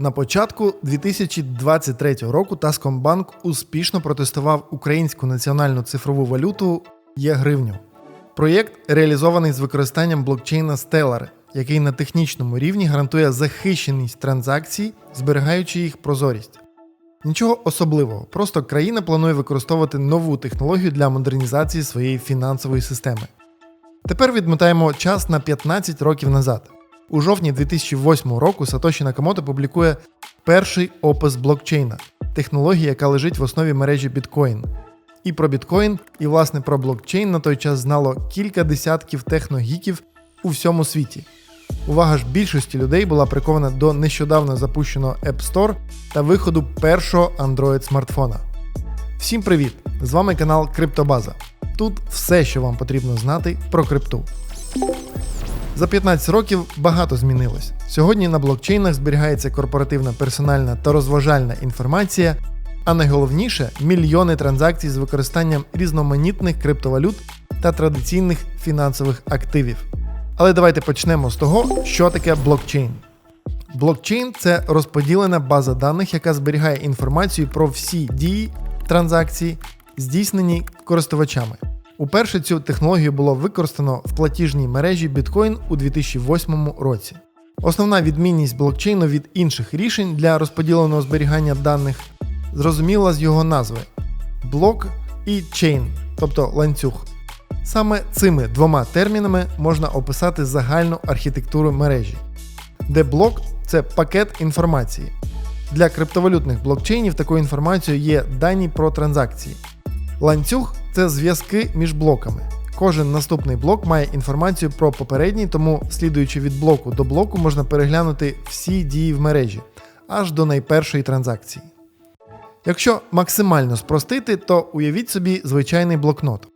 На початку 2023 року Таскомбанк успішно протестував українську національну цифрову валюту є-гривню. Проєкт реалізований з використанням блокчейна Stellar, який на технічному рівні гарантує захищеність транзакцій, зберігаючи їх прозорість. Нічого особливого, просто країна планує використовувати нову технологію для модернізації своєї фінансової системи. Тепер відмотаємо час на 15 років назад. У жовтні 2008 року Сатоші Накамото публікує перший опис блокчейна, технології, яка лежить в основі мережі біткоін. І про біткоін, і власне про блокчейн на той час знало кілька десятків техногіків у всьому світі. Увага ж більшості людей була прикована до нещодавно запущеного App Store та виходу першого Android смартфона. Всім привіт! З вами канал Криптобаза. Тут все, що вам потрібно знати про крипту. За 15 років багато змінилось. Сьогодні на блокчейнах зберігається корпоративна, персональна та розважальна інформація, а найголовніше мільйони транзакцій з використанням різноманітних криптовалют та традиційних фінансових активів. Але давайте почнемо з того, що таке блокчейн. Блокчейн це розподілена база даних, яка зберігає інформацію про всі дії, транзакції, здійснені користувачами. Уперше цю технологію було використано в платіжній мережі Bitcoin у 2008 році. Основна відмінність блокчейну від інших рішень для розподіленого зберігання даних зрозуміла з його назви блок і чейн, тобто ланцюг. Саме цими двома термінами можна описати загальну архітектуру мережі, де блок це пакет інформації. Для криптовалютних блокчейнів такою інформацією є дані про транзакції. Ланцюг це зв'язки між блоками. Кожен наступний блок має інформацію про попередній, тому, слідуючи від блоку до блоку, можна переглянути всі дії в мережі аж до найпершої транзакції. Якщо максимально спростити, то уявіть собі звичайний блокнот,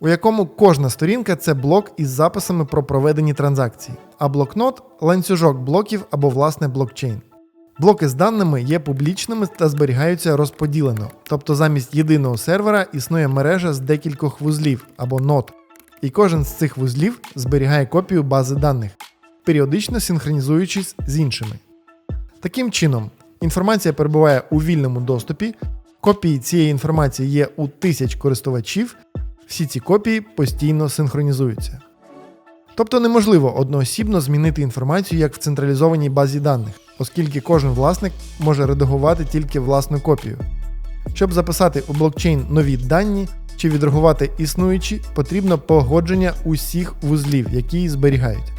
у якому кожна сторінка це блок із записами про проведені транзакції, а блокнот ланцюжок блоків або власне блокчейн. Блоки з даними є публічними та зберігаються розподілено, тобто замість єдиного сервера існує мережа з декількох вузлів або нод, і кожен з цих вузлів зберігає копію бази даних, періодично синхронізуючись з іншими. Таким чином, інформація перебуває у вільному доступі, копії цієї інформації є у тисяч користувачів, всі ці копії постійно синхронізуються. Тобто неможливо одноосібно змінити інформацію як в централізованій базі даних, оскільки кожен власник може редагувати тільки власну копію. Щоб записати у блокчейн нові дані чи відредагувати існуючі, потрібно погодження усіх вузлів, які її зберігають.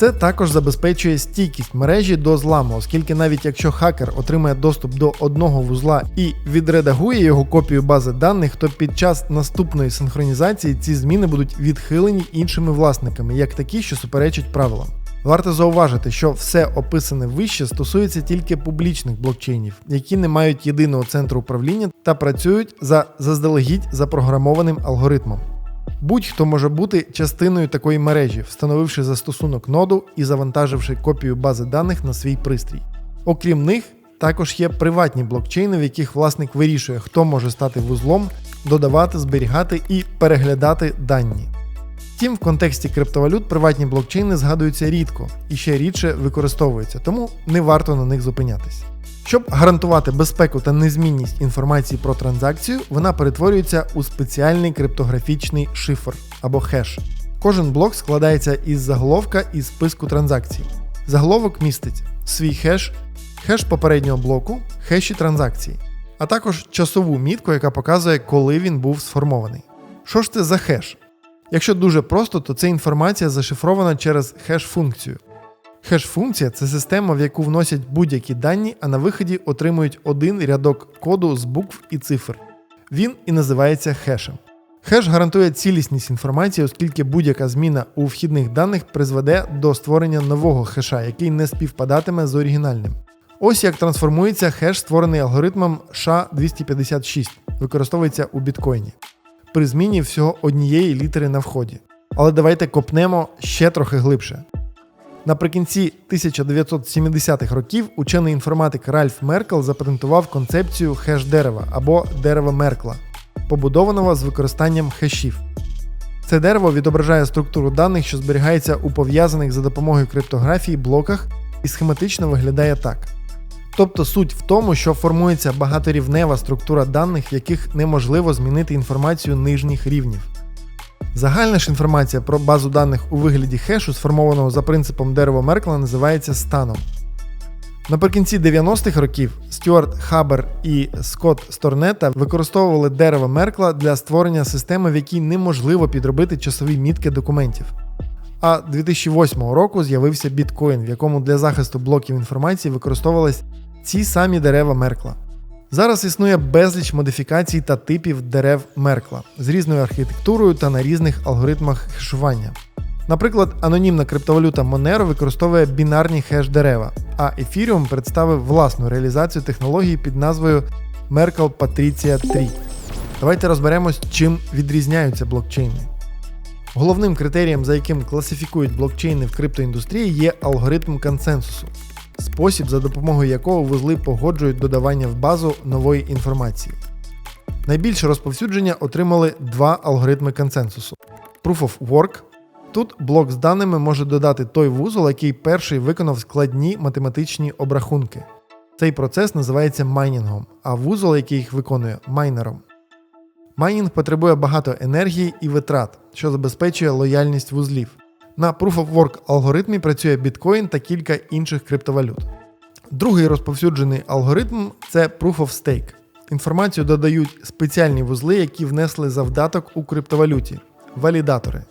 Це також забезпечує стійкість мережі до зламу, оскільки навіть якщо хакер отримає доступ до одного вузла і відредагує його копію бази даних, то під час наступної синхронізації ці зміни будуть відхилені іншими власниками, як такі, що суперечать правилам. Варто зауважити, що все описане вище стосується тільки публічних блокчейнів, які не мають єдиного центру управління та працюють за заздалегідь запрограмованим алгоритмом. Будь-хто може бути частиною такої мережі, встановивши застосунок ноду і завантаживши копію бази даних на свій пристрій. Окрім них, також є приватні блокчейни, в яких власник вирішує, хто може стати вузлом, додавати, зберігати і переглядати дані. Втім, в контексті криптовалют приватні блокчейни згадуються рідко і ще рідше використовуються, тому не варто на них зупинятись. Щоб гарантувати безпеку та незмінність інформації про транзакцію, вона перетворюється у спеціальний криптографічний шифр або хеш. Кожен блок складається із заголовка і списку транзакцій. Заголовок містить свій хеш, хеш попереднього блоку, хеші транзакції, а також часову мітку, яка показує, коли він був сформований. Що ж це за хеш? Якщо дуже просто, то це інформація зашифрована через хеш-функцію. Хеш-функція це система, в яку вносять будь-які дані, а на виході отримують один рядок коду з букв і цифр. Він і називається хешем. Хеш гарантує цілісність інформації, оскільки будь-яка зміна у вхідних даних призведе до створення нового хеша, який не співпадатиме з оригінальним. Ось як трансформується хеш, створений алгоритмом SHA-256, використовується у біткоїні. При зміні всього однієї літери на вході. Але давайте копнемо ще трохи глибше. Наприкінці 1970-х років учений інформатик Ральф Меркел запатентував концепцію хеш-дерева або дерева Меркла, побудованого з використанням хешів. Це дерево відображає структуру даних, що зберігається у пов'язаних за допомогою криптографії блоках і схематично виглядає так: Тобто суть в тому, що формується багаторівнева структура даних, в яких неможливо змінити інформацію нижніх рівнів. Загальна ж інформація про базу даних у вигляді хешу, сформованого за принципом дерева Меркла, називається станом. Наприкінці 90-х років Стюарт Хабер і Скотт Сторнета використовували дерево Меркла для створення системи, в якій неможливо підробити часові мітки документів. А 2008 року з'явився біткоін, в якому для захисту блоків інформації використовувались ці самі дерева Меркла. Зараз існує безліч модифікацій та типів дерев Меркла з різною архітектурою та на різних алгоритмах хешування. Наприклад, анонімна криптовалюта Monero використовує бінарні хеш-дерева, а Ethereum представив власну реалізацію технології під назвою Merkle Patricia 3. Давайте розберемось, чим відрізняються блокчейни. Головним критерієм, за яким класифікують блокчейни в криптоіндустрії, є алгоритм консенсусу, спосіб, за допомогою якого вузли погоджують додавання в базу нової інформації. Найбільше розповсюдження отримали два алгоритми консенсусу: Proof of Work. Тут блок з даними може додати той вузол, який перший виконав складні математичні обрахунки. Цей процес називається майнінгом, а вузол, який їх виконує майнером. Майнінг потребує багато енергії і витрат, що забезпечує лояльність вузлів. На Proof of Work алгоритмі працює біткоін та кілька інших криптовалют. Другий розповсюджений алгоритм це Proof of Stake. Інформацію додають спеціальні вузли, які внесли завдаток у криптовалюті валідатори.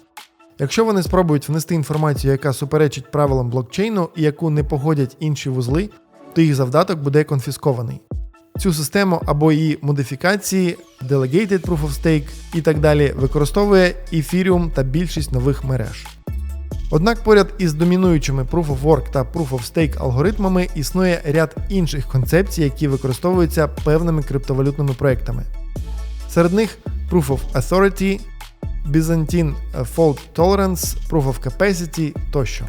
Якщо вони спробують внести інформацію, яка суперечить правилам блокчейну і яку не погодять інші вузли, то їх завдаток буде конфіскований. Цю систему або її модифікації, Delegated Proof of Stake і так далі використовує Ethereum та більшість нових мереж. Однак поряд із домінуючими Proof of Work та Proof of Stake алгоритмами існує ряд інших концепцій, які використовуються певними криптовалютними проектами. Серед них Proof of Authority, Byzantine Fault Tolerance, Proof of Capacity тощо.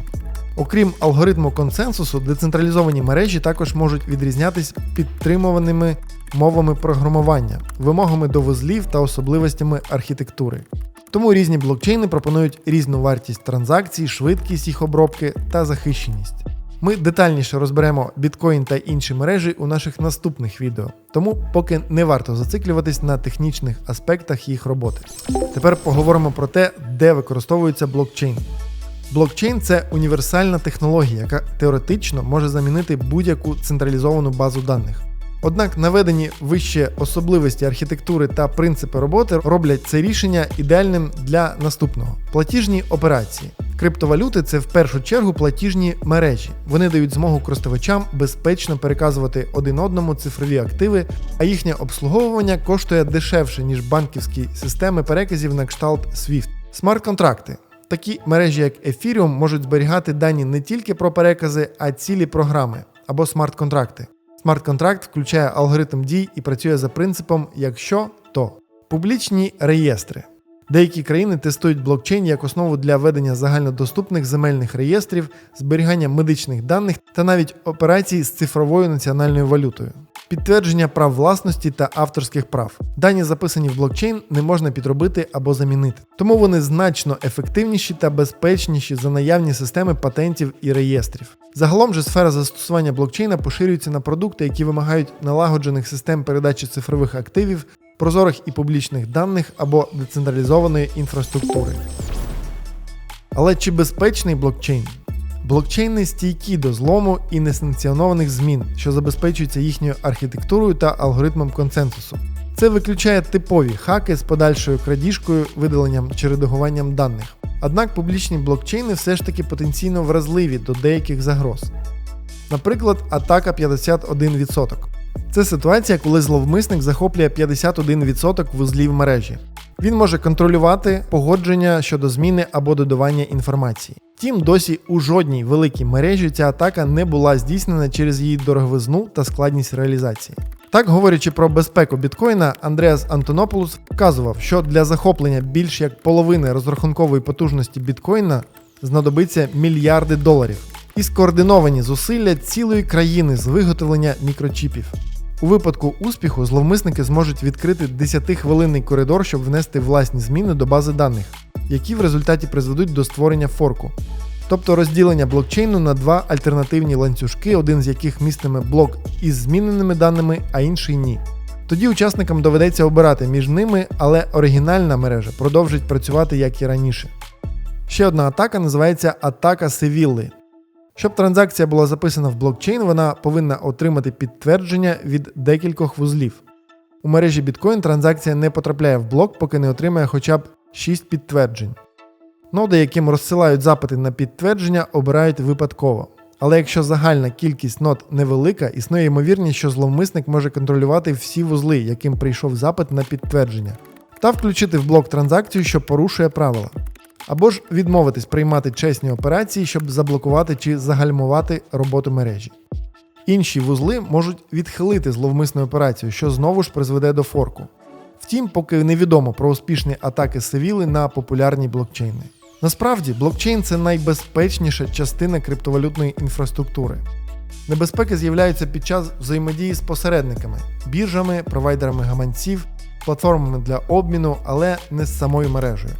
Окрім алгоритму консенсусу, децентралізовані мережі також можуть відрізнятись підтримуваними мовами програмування, вимогами до вузлів та особливостями архітектури. Тому різні блокчейни пропонують різну вартість транзакцій, швидкість їх обробки та захищеність. Ми детальніше розберемо біткоін та інші мережі у наших наступних відео, тому поки не варто зациклюватись на технічних аспектах їх роботи. Тепер поговоримо про те, де використовується блокчейн. Блокчейн це універсальна технологія, яка теоретично може замінити будь-яку централізовану базу даних. Однак наведені вище особливості архітектури та принципи роботи роблять це рішення ідеальним для наступного платіжні операції. Криптовалюти це в першу чергу платіжні мережі. Вони дають змогу користувачам безпечно переказувати один одному цифрові активи, а їхнє обслуговування коштує дешевше, ніж банківські системи переказів на кшталт SWIFT. Смарт-контракти. Такі мережі, як Ethereum, можуть зберігати дані не тільки про перекази, а цілі програми або смарт-контракти. Смарт-контракт включає алгоритм дій і працює за принципом якщо то публічні реєстри. Деякі країни тестують блокчейн як основу для ведення загальнодоступних земельних реєстрів, зберігання медичних даних та навіть операцій з цифровою національною валютою. Підтвердження прав власності та авторських прав. Дані, записані в блокчейн, не можна підробити або замінити. Тому вони значно ефективніші та безпечніші за наявні системи патентів і реєстрів. Загалом же сфера застосування блокчейна поширюється на продукти, які вимагають налагоджених систем передачі цифрових активів, прозорих і публічних даних або децентралізованої інфраструктури. Але чи безпечний блокчейн? Блокчейни стійкі до злому і несанкціонованих змін, що забезпечуються їхньою архітектурою та алгоритмом консенсусу. Це виключає типові хаки з подальшою крадіжкою, видаленням чи редагуванням даних. Однак публічні блокчейни все ж таки потенційно вразливі до деяких загроз. Наприклад, атака 51%. Це ситуація, коли зловмисник захоплює 51% вузлів мережі. Він може контролювати погодження щодо зміни або додавання інформації. Втім, досі у жодній великій мережі ця атака не була здійснена через її дороговизну та складність реалізації. Так, говорячи про безпеку біткоїна, Андреас Антонополус вказував, що для захоплення більш як половини розрахункової потужності біткоїна знадобиться мільярди доларів і скоординовані зусилля цілої країни з виготовлення мікрочіпів. У випадку успіху зловмисники зможуть відкрити 10-хвилинний коридор, щоб внести власні зміни до бази даних, які в результаті призведуть до створення форку. тобто розділення блокчейну на два альтернативні ланцюжки, один з яких містиме блок із зміненими даними, а інший ні. Тоді учасникам доведеться обирати між ними, але оригінальна мережа продовжить працювати як і раніше. Ще одна атака називається атака Севілли. Щоб транзакція була записана в блокчейн, вона повинна отримати підтвердження від декількох вузлів. У мережі Bitcoin транзакція не потрапляє в блок, поки не отримає хоча б 6 підтверджень. Ноди, яким розсилають запити на підтвердження, обирають випадково. Але якщо загальна кількість нод невелика, існує ймовірність, що зловмисник може контролювати всі вузли, яким прийшов запит на підтвердження, та включити в блок транзакцію, що порушує правила. Або ж відмовитись приймати чесні операції, щоб заблокувати чи загальмувати роботу мережі. Інші вузли можуть відхилити зловмисну операцію, що знову ж призведе до форку. Втім, поки невідомо про успішні атаки Севіли на популярні блокчейни. Насправді, блокчейн це найбезпечніша частина криптовалютної інфраструктури. Небезпеки з'являються під час взаємодії з посередниками, біржами, провайдерами гаманців, платформами для обміну, але не з самою мережею.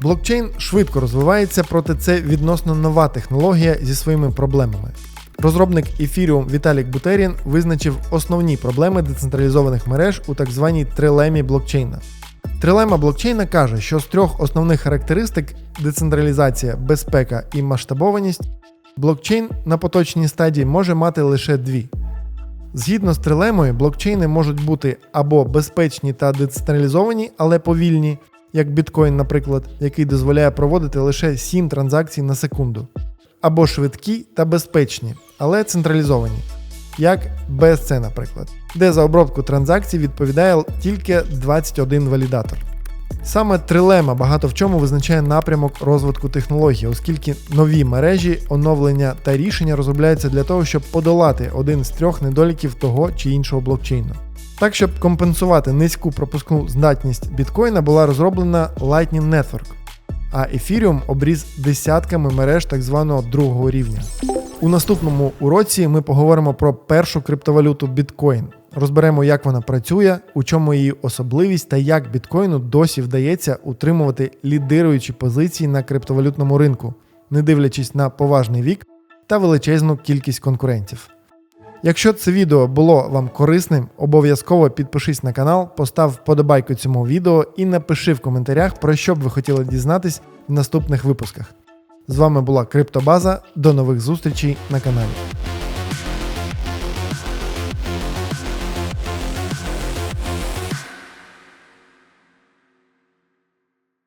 Блокчейн швидко розвивається, проте це відносно нова технологія зі своїми проблемами. Розробник Ethereum Віталік Бутерін визначив основні проблеми децентралізованих мереж у так званій трилемі блокчейна. Трилема блокчейна каже, що з трьох основних характеристик децентралізація, безпека і масштабованість, блокчейн на поточній стадії може мати лише дві. Згідно з трилемою, блокчейни можуть бути або безпечні та децентралізовані, але повільні, як біткоін, наприклад, який дозволяє проводити лише 7 транзакцій на секунду, або швидкі та безпечні, але централізовані, як BSC, наприклад, де за обробку транзакцій відповідає тільки 21 валідатор. Саме трилема багато в чому визначає напрямок розвитку технології, оскільки нові мережі, оновлення та рішення розробляються для того, щоб подолати один з трьох недоліків того чи іншого блокчейну. Так, щоб компенсувати низьку пропускну здатність біткоїна, була розроблена Lightning Network, а Ethereum обріз десятками мереж так званого другого рівня. У наступному уроці ми поговоримо про першу криптовалюту біткоін. Розберемо, як вона працює, у чому її особливість та як біткоїну досі вдається утримувати лідируючі позиції на криптовалютному ринку, не дивлячись на поважний вік та величезну кількість конкурентів. Якщо це відео було вам корисним, обов'язково підпишись на канал, постав вподобайку цьому відео і напиши в коментарях, про що б ви хотіли дізнатись в наступних випусках. З вами була Криптобаза. До нових зустрічей на каналі.